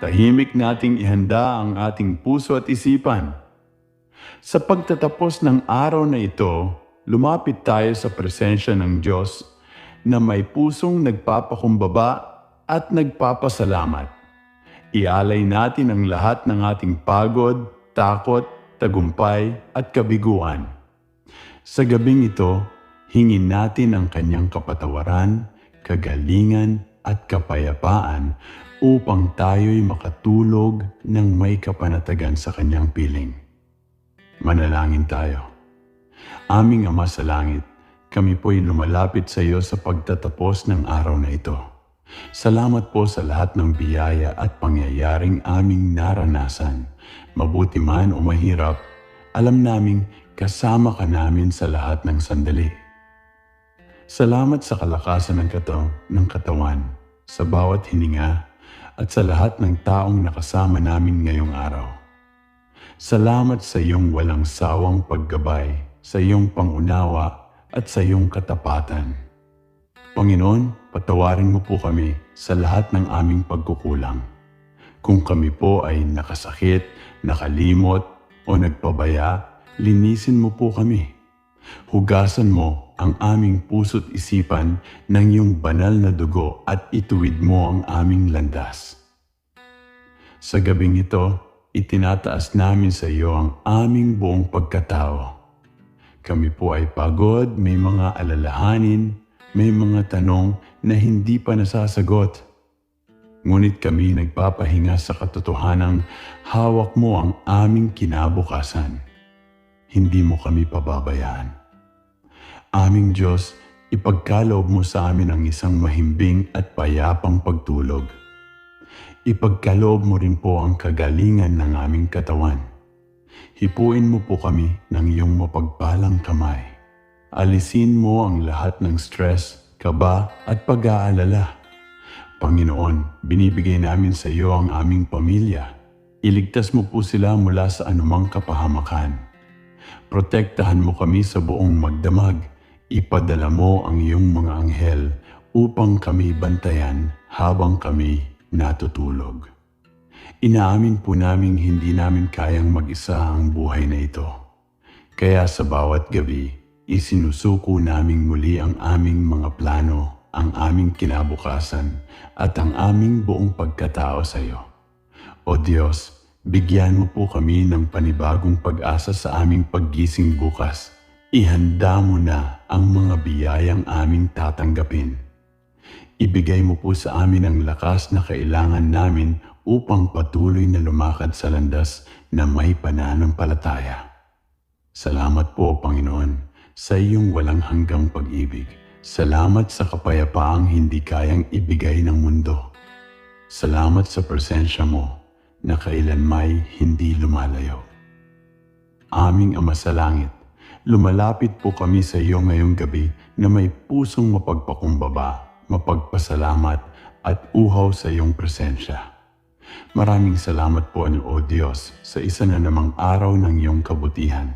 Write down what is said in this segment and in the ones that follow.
tahimik nating ihanda ang ating puso at isipan. Sa pagtatapos ng araw na ito, lumapit tayo sa presensya ng Diyos na may pusong nagpapakumbaba at nagpapasalamat. Ialay natin ang lahat ng ating pagod, takot, tagumpay at kabiguan. Sa gabing ito, hingin natin ang kanyang kapatawaran, kagalingan at kapayapaan upang tayo'y makatulog ng may kapanatagan sa kanyang piling. Manalangin tayo. Aming Ama sa Langit, kami po'y lumalapit sa iyo sa pagtatapos ng araw na ito. Salamat po sa lahat ng biyaya at pangyayaring aming naranasan. Mabuti man o mahirap, alam naming kasama ka namin sa lahat ng sandali. Salamat sa kalakasan ng, kataw ng katawan, sa bawat hininga, at sa lahat ng taong nakasama namin ngayong araw. Salamat sa iyong walang sawang paggabay, sa iyong pangunawa at sa iyong katapatan. Panginoon, patawarin mo po kami sa lahat ng aming pagkukulang. Kung kami po ay nakasakit, nakalimot o nagpabaya, linisin mo po kami. Hugasan mo ang aming puso't isipan ng iyong banal na dugo at ituwid mo ang aming landas. Sa gabing ito, itinataas namin sa iyo ang aming buong pagkatao. Kami po ay pagod, may mga alalahanin, may mga tanong na hindi pa nasasagot. Ngunit kami nagpapahinga sa katotohanang hawak mo ang aming kinabukasan. Hindi mo kami pababayaan. Aming Diyos, ipagkaloob mo sa amin ang isang mahimbing at payapang pagtulog. Ipagkaloob mo rin po ang kagalingan ng aming katawan. Hipuin mo po kami ng iyong mapagpalang kamay. Alisin mo ang lahat ng stress, kaba at pag-aalala. Panginoon, binibigay namin sa iyo ang aming pamilya. Iligtas mo po sila mula sa anumang kapahamakan. Protektahan mo kami sa buong magdamag. Ipadala mo ang iyong mga anghel upang kami bantayan habang kami natutulog. Inaamin po namin hindi namin kayang mag-isa ang buhay na ito. Kaya sa bawat gabi, isinusuko naming muli ang aming mga plano, ang aming kinabukasan, at ang aming buong pagkatao sa iyo. O Diyos, bigyan mo po kami ng panibagong pag-asa sa aming paggising bukas. Ihanda mo na ang mga biyayang aming tatanggapin. Ibigay mo po sa amin ang lakas na kailangan namin upang patuloy na lumakad sa landas na may pananampalataya. Salamat po, Panginoon, sa iyong walang hanggang pag-ibig. Salamat sa kapayapaang hindi kayang ibigay ng mundo. Salamat sa presensya mo na kailanmay hindi lumalayo. Aming Ama sa Langit, lumalapit po kami sa iyo ngayong gabi na may pusong mapagpakumbaba, mapagpasalamat at uhaw sa iyong presensya. Maraming salamat po o Diyos sa isa na namang araw ng iyong kabutihan.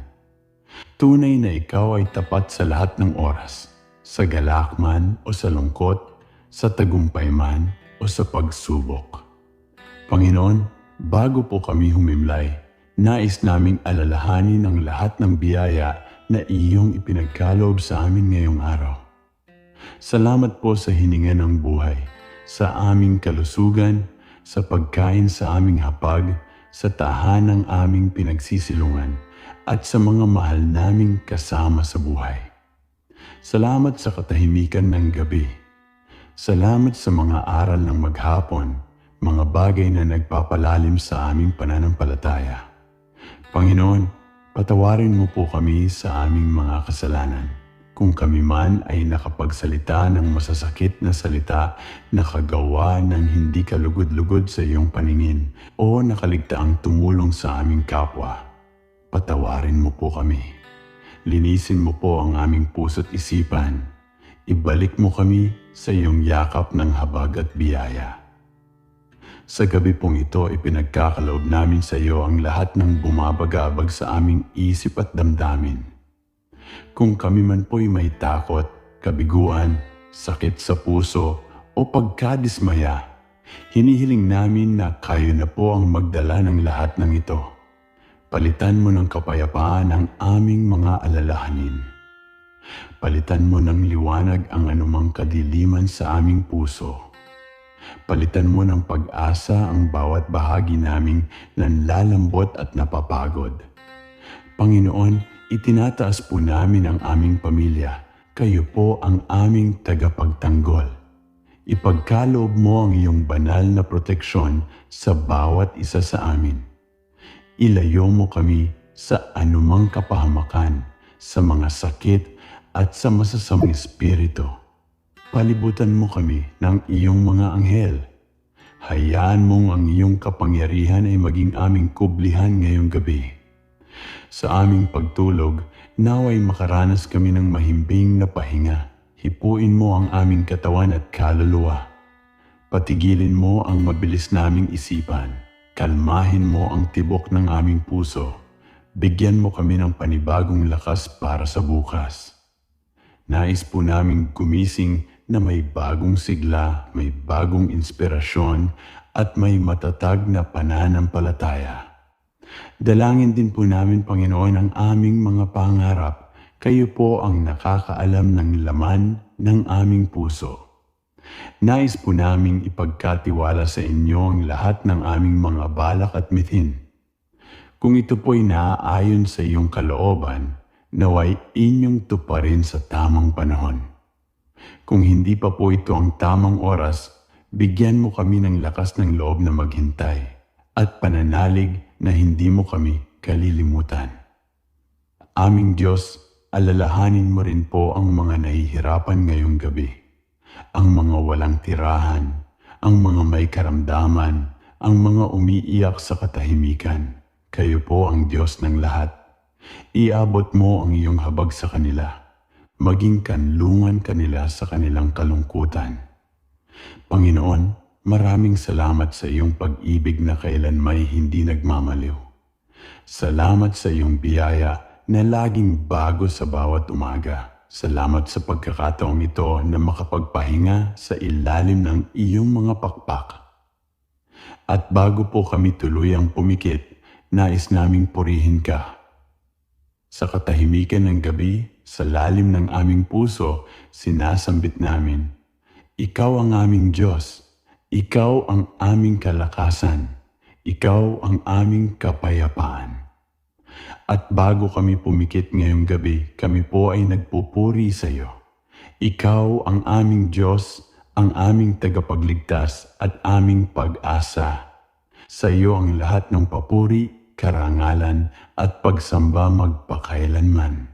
Tunay na ikaw ay tapat sa lahat ng oras, sa galak man o sa lungkot, sa tagumpay man o sa pagsubok. Panginoon, bago po kami humimlay, nais naming alalahanin ang lahat ng biyaya na iyong ipinagkaloob sa amin ngayong araw. Salamat po sa hininga ng buhay, sa aming kalusugan, sa pagkain sa aming hapag, sa tahanang aming pinagsisilungan, at sa mga mahal naming kasama sa buhay. Salamat sa katahimikan ng gabi. Salamat sa mga aral ng maghapon, mga bagay na nagpapalalim sa aming pananampalataya. Panginoon, patawarin mo po kami sa aming mga kasalanan. Kung kami man ay nakapagsalita ng masasakit na salita na kagawa ng hindi kalugod-lugod sa iyong paningin o nakaligtaang tumulong sa aming kapwa, patawarin mo po kami. Linisin mo po ang aming puso't isipan. Ibalik mo kami sa iyong yakap ng habag at biyaya. Sa gabi pong ito, ipinagkakaloob namin sa iyo ang lahat ng bumabagabag sa aming isip at damdamin. Kung kami man po'y may takot, kabiguan, sakit sa puso o pagkadismaya, Hinihiling namin na kayo na po ang magdala ng lahat ng ito. Palitan mo ng kapayapaan ang aming mga alalahanin. Palitan mo ng liwanag ang anumang kadiliman sa aming puso. Palitan mo ng pag-asa ang bawat bahagi naming nanlalambot at napapagod. Panginoon, itinataas po namin ang aming pamilya. Kayo po ang aming tagapagtanggol. Ipagkaloob mo ang iyong banal na proteksyon sa bawat isa sa amin. Ilayo mo kami sa anumang kapahamakan, sa mga sakit at sa masasamang espiritu. Palibutan mo kami ng iyong mga anghel. Hayaan mong ang iyong kapangyarihan ay maging aming kublihan ngayong gabi. Sa aming pagtulog, naway makaranas kami ng mahimbing na pahinga. Hipuin mo ang aming katawan at kaluluwa. Patigilin mo ang mabilis naming isipan. Kalmahin mo ang tibok ng aming puso. Bigyan mo kami ng panibagong lakas para sa bukas. Nais po naming gumising na may bagong sigla, may bagong inspirasyon at may matatag na pananampalataya. Dalangin din po namin, Panginoon, ang aming mga pangarap. Kayo po ang nakakaalam ng laman ng aming puso. Nais po naming ipagkatiwala sa inyo ang lahat ng aming mga balak at mithin. Kung ito po'y naaayon sa iyong kalooban, naway inyong tuparin sa tamang panahon. Kung hindi pa po ito ang tamang oras, bigyan mo kami ng lakas ng loob na maghintay at pananalig na hindi mo kami kalilimutan. Aming Diyos, alalahanin mo rin po ang mga nahihirapan ngayong gabi. Ang mga walang tirahan, ang mga may karamdaman, ang mga umiiyak sa katahimikan. Kayo po ang Diyos ng lahat. Iabot mo ang iyong habag sa kanila. Maging kanlungan kanila sa kanilang kalungkutan. Panginoon, maraming salamat sa iyong pag-ibig na kailan may hindi nagmamaliw. Salamat sa iyong biyaya na laging bago sa bawat umaga. Salamat sa pagkakataong ito na makapagpahinga sa ilalim ng iyong mga pakpak. At bago po kami tuluyang pumikit, nais naming purihin ka. Sa katahimikan ng gabi, sa lalim ng aming puso, sinasambit namin, Ikaw ang aming Diyos, Ikaw ang aming kalakasan, Ikaw ang aming kapayapaan. At bago kami pumikit ngayong gabi, kami po ay nagpupuri sa iyo. Ikaw ang aming Diyos, ang aming tagapagligtas at aming pag-asa. Sa iyo ang lahat ng papuri, karangalan at pagsamba magpakailanman.